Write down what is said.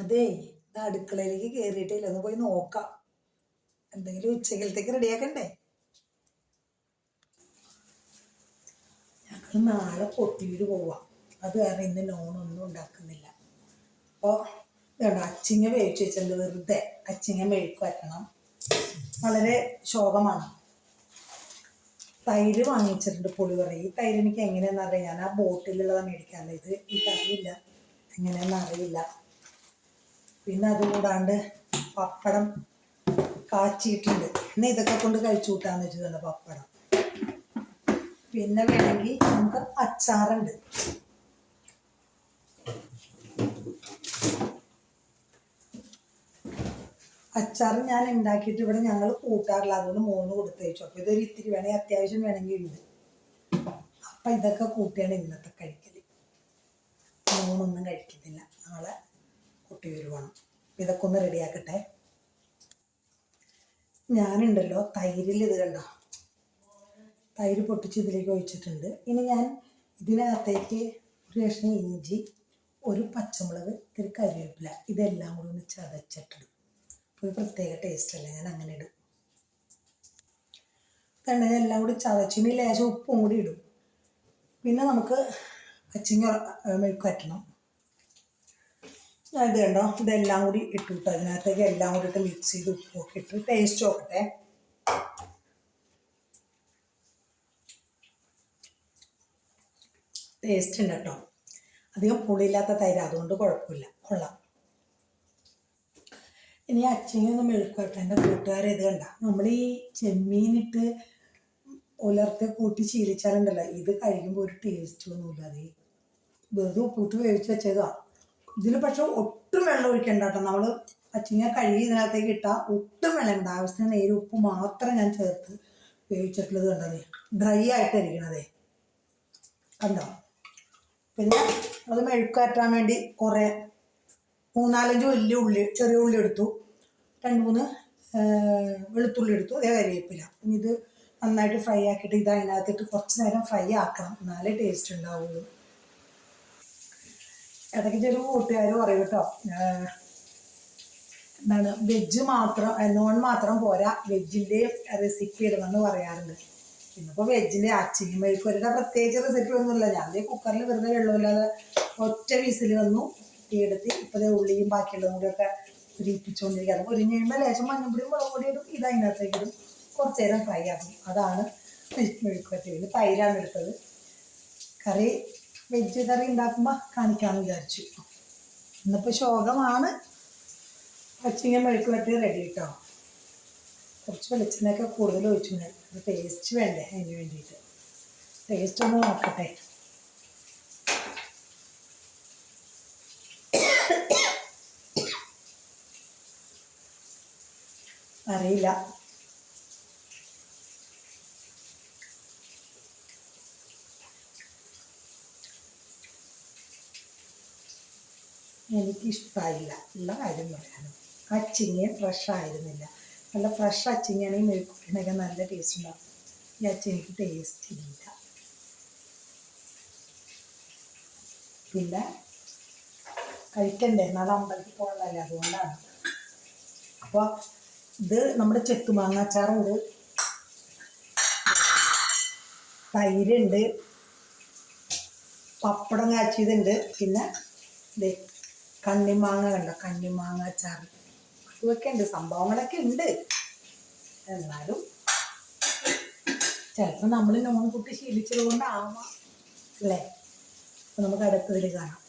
അതേ ഇത് അടുക്കളയിലേക്ക് കയറിയിട്ടില്ല ഒന്ന് പോയി നോക്കാം. എന്തെങ്കിലും ഉച്ചകലത്തേക്ക് റെഡിയാക്കണ്ടേ ഞങ്ങൾ നാളെ പൊട്ടിയിട്ട് പോവാം. അത് കാരണം ഇന്ന് നോണൊന്നും ഉണ്ടാക്കുന്നില്ല. അപ്പോൾ വേണ്ട അച്ചിങ്ങ വേവിച്ച് വെച്ചിട്ടുണ്ട് വെറുതെ. അച്ചിങ്ങ മെഴുക്ക് വരണം വളരെ ശോഭമാണ്. തൈര് വാങ്ങിച്ചിട്ടുണ്ട് പൊളി പറയും. ഈ തൈര് എനിക്ക് എങ്ങനെയാണെന്ന് അറിയാം ഞാൻ ആ ബോട്ടിലുള്ളതാണ് മേടിക്കാറുള്ളത്. ഇത് എനിക്കറിയില്ല. എങ്ങനെയാണെന്ന് അറിയില്ല. പിന്നെ അതുകൂടാണ്ട് പപ്പടം കാച്ചിയിട്ടുണ്ട്. ഇന്ന് ഇതൊക്കെ കൊണ്ട് കഴിച്ചു കൂട്ടാന്ന് വെച്ചിട്ടുണ്ട് പപ്പടം. പിന്നെ വേണമെങ്കിൽ നമുക്ക് അച്ചാറുണ്ട്. അച്ചാർ ഞാൻ ഉണ്ടാക്കിയിട്ട് ഇവിടെ ഞങ്ങൾ കൂട്ടാറില്ല. അതുകൊണ്ട് മോന് കൊടുത്തയച്ചു. അപ്പോൾ ഇതൊരു ഇത്തിരി വേണമെങ്കിൽ അത്യാവശ്യം വേണമെങ്കിൽ ഉണ്ട്. അപ്പം ഇതൊക്കെ കൂട്ടിയാണ് ഇന്നത്തെ കഴിക്കൽ മോനൊന്നും കഴിക്കുന്നില്ല നാളെ കുട്ടി വരുവാണ്. ഇതൊക്കെ ഒന്ന് റെഡിയാക്കട്ടെ ഞാനുണ്ടല്ലോ തൈരിൽ ഇത് കണ്ടോ? തൈര് പൊട്ടിച്ച് ഇതിലേക്ക് ഒഴിച്ചിട്ടുണ്ട്. ഇനി ഞാൻ ഇതിനകത്തേക്ക് ഒരു കഷ്ണം ഇഞ്ചി ഒരു പച്ചമുളക് ഇത്തിരി കറിവേപ്പില ഇതെല്ലാം കൂടി ഒന്ന് ചതച്ചിട്ടിടും. ഒരു പ്രത്യേക ടേസ്റ്റ് അല്ല? ഞാൻ അങ്ങനെ ഇടും. കണ്ട എല്ലാം കൂടി ചതച്ചിന് ലേശം ഉപ്പും കൂടി ഇടും. പിന്നെ നമുക്ക് അച്ചിങ്ങ മെഴുക്ക് വറ്റണം ഇത് കണ്ടോ? ഇതെല്ലാം കൂടി ഇട്ടു കിട്ടും അതിനകത്തേക്ക് എല്ലാം കൂടി ഇട്ട് മിക്സ് ചെയ്ത് ഉപ്പൊക്കെ ഇട്ട് ടേസ്റ്റ് നോക്കട്ടെ. ടേസ്റ്റ് ഉണ്ട് കേട്ടോ. അധികം പുളിയില്ലാത്ത തൈര് അതുകൊണ്ട് കുഴപ്പമില്ല. കൊള്ളാം. ഇനി അച്ഛനൊന്ന് മെഴുക്കട്ടെ എന്റെ കൂട്ടുകാരെ ഇത് കണ്ട. നമ്മൾ ഈ ചെമ്മീനിട്ട് ഉലർത്തി കൂട്ടി ശീലിച്ചാലുണ്ടല്ലോ ഇത് കഴിക്കുമ്പോൾ ഒരു ടേസ്റ്റ് ഒന്നുമില്ല അത്. വെറുതെ ഉപ്പിട്ട് വേവിച്ച് വെച്ചതാ ഇതിൽ പക്ഷെ ഒട്ടും വെള്ളം ഒഴിക്കണ്ട കേട്ടോ. നമ്മൾ അച്ഛനെ കഴുകി ഇതിനകത്തേക്ക് ഇട്ടാൽ ഒട്ടും വെള്ളം ഉണ്ട് ആവശ്യത്തിന് നേരെ ഉപ്പ് മാത്രം ഞാൻ ചേർത്ത് വേവിച്ചിട്ടുള്ളത് കണ്ടത്. ഡ്രൈ ആയിട്ട് ഇരിക്കണതേ കണ്ടോ? പിന്നെ അത് മെഴുക്കാറ്റാൻ വേണ്ടി കുറേ മൂന്നാലഞ്ച് വലിയ ഉള്ളി ചെറിയ ഉള്ളി എടുത്തു. രണ്ട് മൂന്ന് വെളുത്തുള്ളി എടുത്തു. അതേ കരിവേപ്പില ഇത് നന്നായിട്ട് ഫ്രൈ ആക്കിയിട്ട് ഇത് അതിനകത്തിട്ട് കുറച്ച് നേരം ഫ്രൈ ആക്കണം. എന്നാലേ ടേസ്റ്റ് ഉണ്ടാവുള്ളൂ. ഇടയ്ക്ക് ചില കൂട്ടുകാർ പറയും കേട്ടോ. എന്താണ് വെജ് മാത്രം നോൺ മാത്രം പോരാ. വെജിന്റെ റെസിപ്പി ഇടണമെന്ന് പറയാറുണ്ട്. ഇന്നിപ്പോൾ വെജിന്റെ അച്ചിങ്ങി മെഴുക്കുവരുടെ പ്രത്യേകിച്ച് റെസിപ്പി ഒന്നുമില്ല. ഞാൻ കുക്കറിൽ വെറുതെ വെള്ളമില്ലാതെ ഒറ്റ വീസിൽ വന്നു. തീയെടുത്ത് ഇപ്പോഴത്തെ ഉള്ളിയും ബാക്കിയുള്ളതും കൂടിയൊക്കെ ഉരിപ്പിച്ചുകൊണ്ടിരിക്കുക അത് ഒരു കഴിയുമ്പോൾ ലേശം മഞ്ഞപ്പൊടിയും മുളക് പൊടി ഇത് അതിനകത്തേക്ക് ഇടും. കുറച്ച് നേരം ഫ്രൈ ആക്കും. അതാണ് മെഴുക്കുവരട്ടി ഇത് തൈരാണ് എടുത്തത്. കറി വെജ് കറി ഉണ്ടാക്കുമ്പോൾ കാണിക്കാമെന്ന് വിചാരിച്ചു. ഇന്നിപ്പോൾ ശോകമാണ്. പച്ചിങ്ങ മെഴുക്കുവരട്ടി റെഡി കേട്ടോ കുറച്ച് വെളിച്ചെണ്ണയൊക്കെ കൂടുതൽ ഒഴിച്ചു അത് ടേസ്റ്റ് വേണ്ടേ അതിന് വേണ്ടിയിട്ട്? ടേസ്റ്റ് ഒന്ന് നോക്കട്ടെ. അറിയില്ല. എനിക്കിഷ്ടമായില്ല ഉള്ള കാര്യം പറയാനും. അച്ചിങ്ങ ഫ്രഷ് ആയിരുന്നില്ല. നല്ല ഫ്രഷ് അച്ചിങ്ങയാണെങ്കിൽ മെഴുക്കുപ്പിനൊക്കെ നല്ല ടേസ്റ്റ് ഉണ്ടാവും. ഈ അച്ചിങ്ങക്ക് ടേസ്റ്റ് ഇല്ല. പിന്നെ കഴിക്കണ്ടേ? നാളെ അമ്പലത്തിൽ പോകണ്ടല്ലേ അതുകൊണ്ടാണ്. അപ്പോൾ ഇത് നമ്മുടെ ചെത്തുമാങ്ങ അച്ചാറുണ്ട് തൈരുണ്ട്. പപ്പടം കാച്ചിയതുണ്ട്. പിന്നെ കണ്ണിമാങ്ങ കണ്ടോ? കണ്ണിമാങ്ങ അച്ചാർ ഇതൊക്കെ ഉണ്ട്. സംഭവങ്ങളൊക്കെ ഉണ്ട്. എന്നാലും ചിലപ്പോൾ നമ്മൾ നോൺ കുട്ടി ശീലിച്ചത് കൊണ്ടാവാം. അല്ലേ? നമുക്ക് അടുത്തതിൽ കാണാം.